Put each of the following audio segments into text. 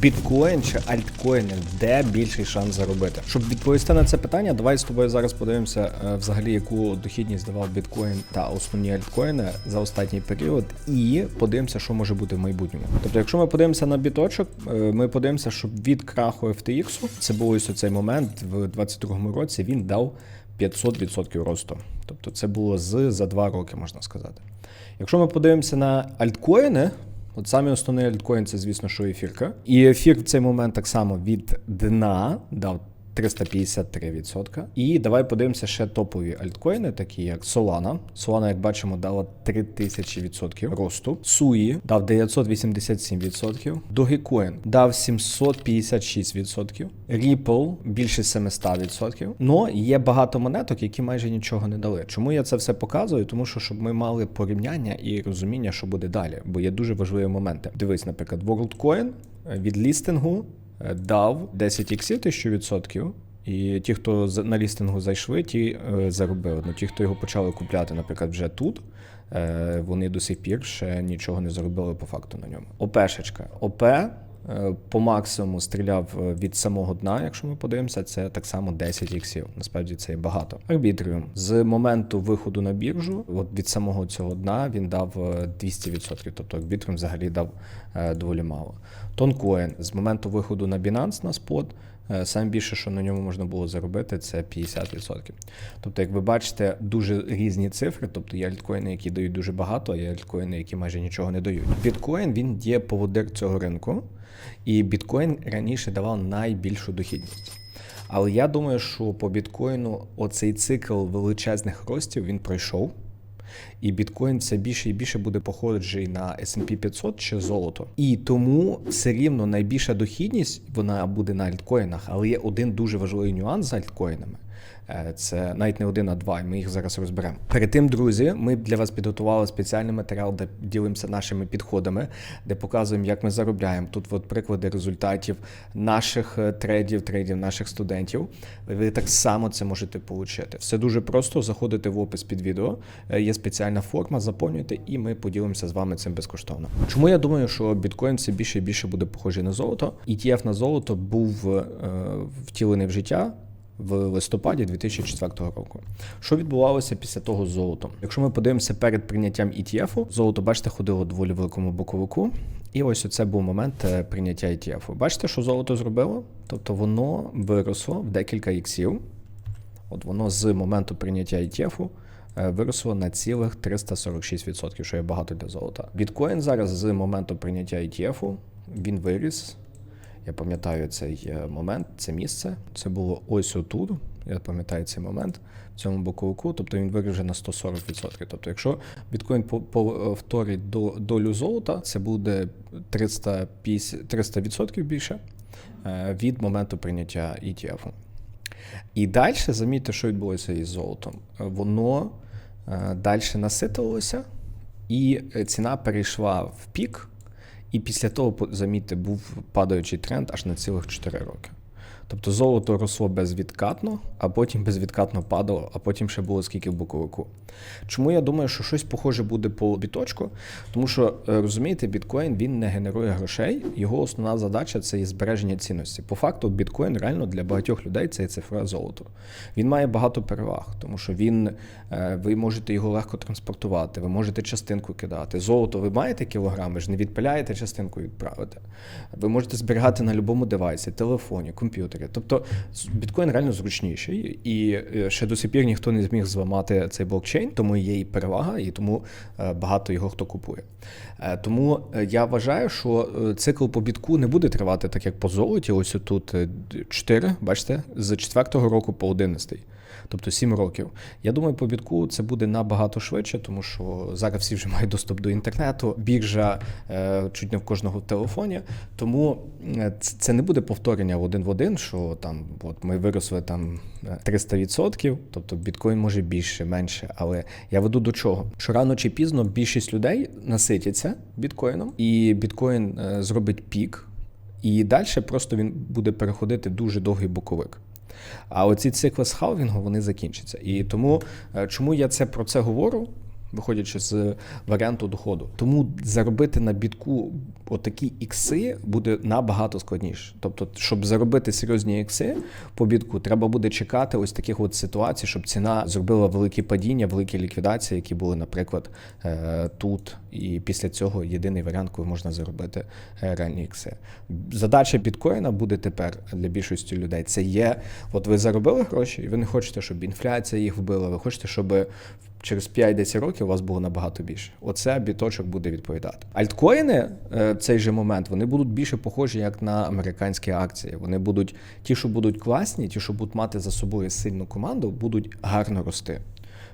Біткоін чи альткоїни, де більший шанс заробити? Щоб відповісти на це питання, давай з тобою зараз подивимося, е, взагалі, яку дохідність давав біткоін та основні альткоїни за останній період, і подивимося, що може бути в майбутньому. Тобто, якщо ми подивимося на біточок, е, ми подивимося, що від краху FTX, це був ось цей момент в 22-му році, він дав 500% росту. Тобто це було з за два роки, можна сказати. Якщо ми подивимося на альткоїни, От саме основний альткоін це, звісно, що ефірка. І ефір в цей момент так само від дна дав 353%. І давай подивимося ще топові альткоїни, такі як Solana. Solana, як бачимо, дала 3000% росту. Sui дав 987%. Dogecoin дав 756%. Ripple більше 700%. Но є багато монеток, які майже нічого не дали. Чому я це все показую? Тому що щоб ми мали порівняння і розуміння, що буде далі. Бо є дуже важливі моменти. Дивись, наприклад, WorldCoin від лістингу дав 10 іксів 1000%. І ті, хто на лістингу зайшли, ті е, заробили. Ну, ті, хто його почали купляти, наприклад, вже тут, е, вони до сих пір ще нічого не заробили по факту на ньому. ОПшечка. ОП е, по максимуму стріляв е, від самого дна, якщо ми подивимося, це так само 10 іксів. Насправді це і багато. Арбітріум з моменту виходу на біржу, от від самого цього дна він дав е, 200%. Тобто арбітріум взагалі дав е, доволі мало. Тонкоін з моменту виходу на Binance на спот. Е, Саме більше, що на ньому можна було заробити, це 50%. Тобто, як ви бачите, дуже різні цифри. Тобто є альткоїни, які дають дуже багато, а є альткоїни, які майже нічого не дають. Біткоін він є поводир цього ринку, і біткоін раніше давав найбільшу дохідність. Але я думаю, що по біткоїну оцей цикл величезних ростів він пройшов. І біткоін все більше і більше буде походжий на S&P 500 чи золото. І тому все рівно найбільша дохідність вона буде на альткоїнах, але є один дуже важливий нюанс з альткоїнами. Е, Це навіть не один, а два, і ми їх зараз розберемо. Перед тим, друзі, ми для вас підготували спеціальний матеріал, де ділимося нашими підходами, де показуємо, як ми заробляємо. Тут от приклади результатів наших е, трейдів, трейдів наших студентів. Ви так само це можете отримати. Все дуже просто. Заходите в опис під відео. е, Є спеціальна форма, заповнюйте, і ми поділимося з вами цим безкоштовно. Чому я думаю, що біткоін все більше і більше буде похожий на золото? ETF на золото був е, втілений в життя в листопаді 2004 року. Що відбувалося після того з золотом? Якщо ми подивимося перед прийняттям ETF, золото, бачите, ходило доволі великому боковику. І ось оце був момент е, прийняття ETF. Бачите, що золото зробило? Тобто воно виросло в декілька іксів. От воно з моменту прийняття ETF е, виросло на цілих 346%, що є багато для золота. Біткоін зараз з моменту прийняття ETF він виріс. Я пам'ятаю цей е, момент, це місце. Це було ось отут. Я пам'ятаю цей момент в цьому боковику. Тобто він виріс на 140%. Тобто, якщо біткоін по- повторить до- долю золота, це буде 350, 300% більше е, від моменту прийняття ETF. І далі замітьте, що відбулося із золотом. Е, Воно далі наситилося, і е, ціна перейшла в пік. І після того, замітьте, був падаючий тренд аж на цілих 4 роки. Тобто золото росло безвідкатно, а потім безвідкатно падало, а потім ще було скільки в боковику. Чому я думаю, що щось похоже буде по біточку? Тому що е, розумієте, біткоін він не генерує грошей. Його основна задача це є збереження цінності. По факту, біткоін реально для багатьох людей це цифра золото. Він має багато переваг, тому що він е, ви можете його легко транспортувати, ви можете частинку кидати. Золото ви маєте кілограм, ви ж не відпиляєте частинку і відправите. Ви можете зберігати на будь-якому девайсі, телефоні, комп'ютері. Тобто з- біткоін реально зручніший, і е, ще до сих пір ніхто не зміг зламати цей блокчейн, тому є і перевага, і тому е, багато його хто купує. Е, Тому я вважаю, що цикл по бітку не буде тривати так, як по золоті. Ось тут 4, бачите, з 4 року по 11. Тобто 7 років. Я думаю, по бітку це буде набагато швидше, тому що зараз всі вже мають доступ до інтернету, біржа е, чуть не в кожного в телефоні. Тому е, це не буде повторення один в один, що там от ми виросли там е, 300%, тобто біткоін може більше, менше. Але я веду до чого? Що рано чи пізно більшість людей наситяться біткоїном, і біткоін е, зробить пік. І далі просто він буде переходити в дуже довгий боковик. А оці цикли з халвінгу вони закінчаться. І тому, е, чому я це про це говорю? Виходячи з варіанту доходу, тому заробити на бітку отакі ікси буде набагато складніше. Тобто, щоб заробити серйозні ікси по бітку, треба буде чекати ось таких от ситуацій, щоб ціна зробила великі падіння, великі ліквідації, які були, наприклад, е, тут. І після цього єдиний варіант, коли можна заробити е, реальні ікси. Задача біткоїна буде тепер для більшості людей. Це є: от ви заробили гроші, і ви не хочете, щоб інфляція їх вбила. Ви хочете, щоб через 5-10 років у вас було набагато більше. Оце біточок буде відповідати. Альткоїни е, в цей же момент вони будуть більше похожі як на американські акції. Вони будуть ті, що будуть класні, ті, що будуть мати за собою сильну команду, будуть гарно рости.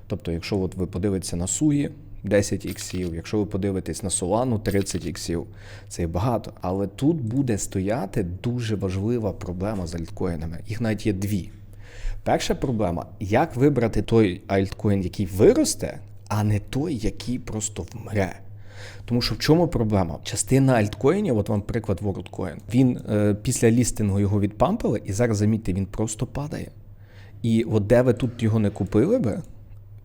Тобто, якщо от ви подивитеся на суї. 10 іксів, якщо ви подивитесь на Солану, 30 іксів. Це є багато. Але тут буде стояти дуже важлива проблема з альткоїнами. Їх навіть є дві. Перша проблема: як вибрати той альткоін, який виросте, а не той, який просто вмре. Тому що в чому проблема? Частина альткоїнів, от вам приклад WorldCoin, він е, після лістингу його відпампили, і зараз замітьте, він просто падає. І от де ви тут його не купили би,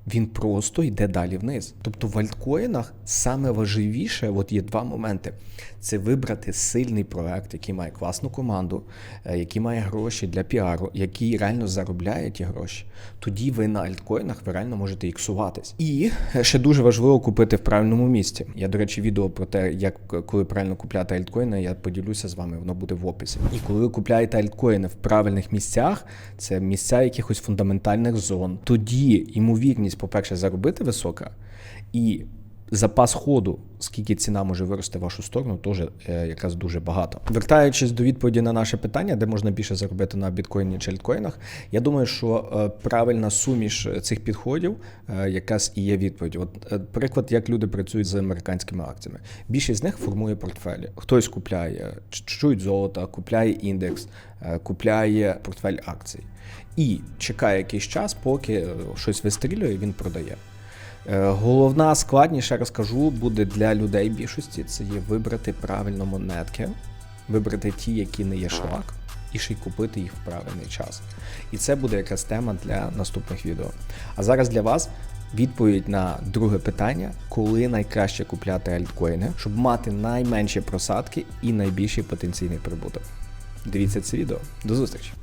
він просто йде далі вниз. Тобто в альткоїнах саме важливіше, от є два моменти: це вибрати сильний проект, який має класну команду, е, який має гроші для піару, який реально заробляє ті гроші. Тоді ви на альткоїнах ви реально можете іксуватись. І ще дуже важливо купити в правильному місці. Я, до речі, відео про те, як коли правильно купляти альткоїни, я поділюся з вами, воно буде в описі. І коли ви купляєте альткоїни в правильних місцях, це місця якихось фундаментальних зон, тоді ймовірність, по-перше, заробити висока, і запас ходу, скільки ціна може вирости в вашу сторону, теж е, якраз дуже багато. Вертаючись до відповіді на наше питання, де можна більше заробити на біткоїні чи альткоїнах, я думаю, що е, правильна суміш цих підходів е, якраз і є відповідь. От е, приклад, як люди працюють з американськими акціями. Більшість з них формує портфелі. Хтось купляє чуть золота, купляє індекс, е, купляє портфель акцій. І чекає якийсь час, поки е, щось вистрілює, він продає. Е, Головна складність, ще раз кажу, буде для людей більшості це є вибрати правильно монетки, вибрати ті, які не є шлак, і ще й купити їх в правильний час. І це буде якась тема для наступних відео. А зараз для вас відповідь на друге питання: коли найкраще купляти альткоїни, щоб мати найменші просадки і найбільший потенційний прибуток. Дивіться це відео. До зустрічі!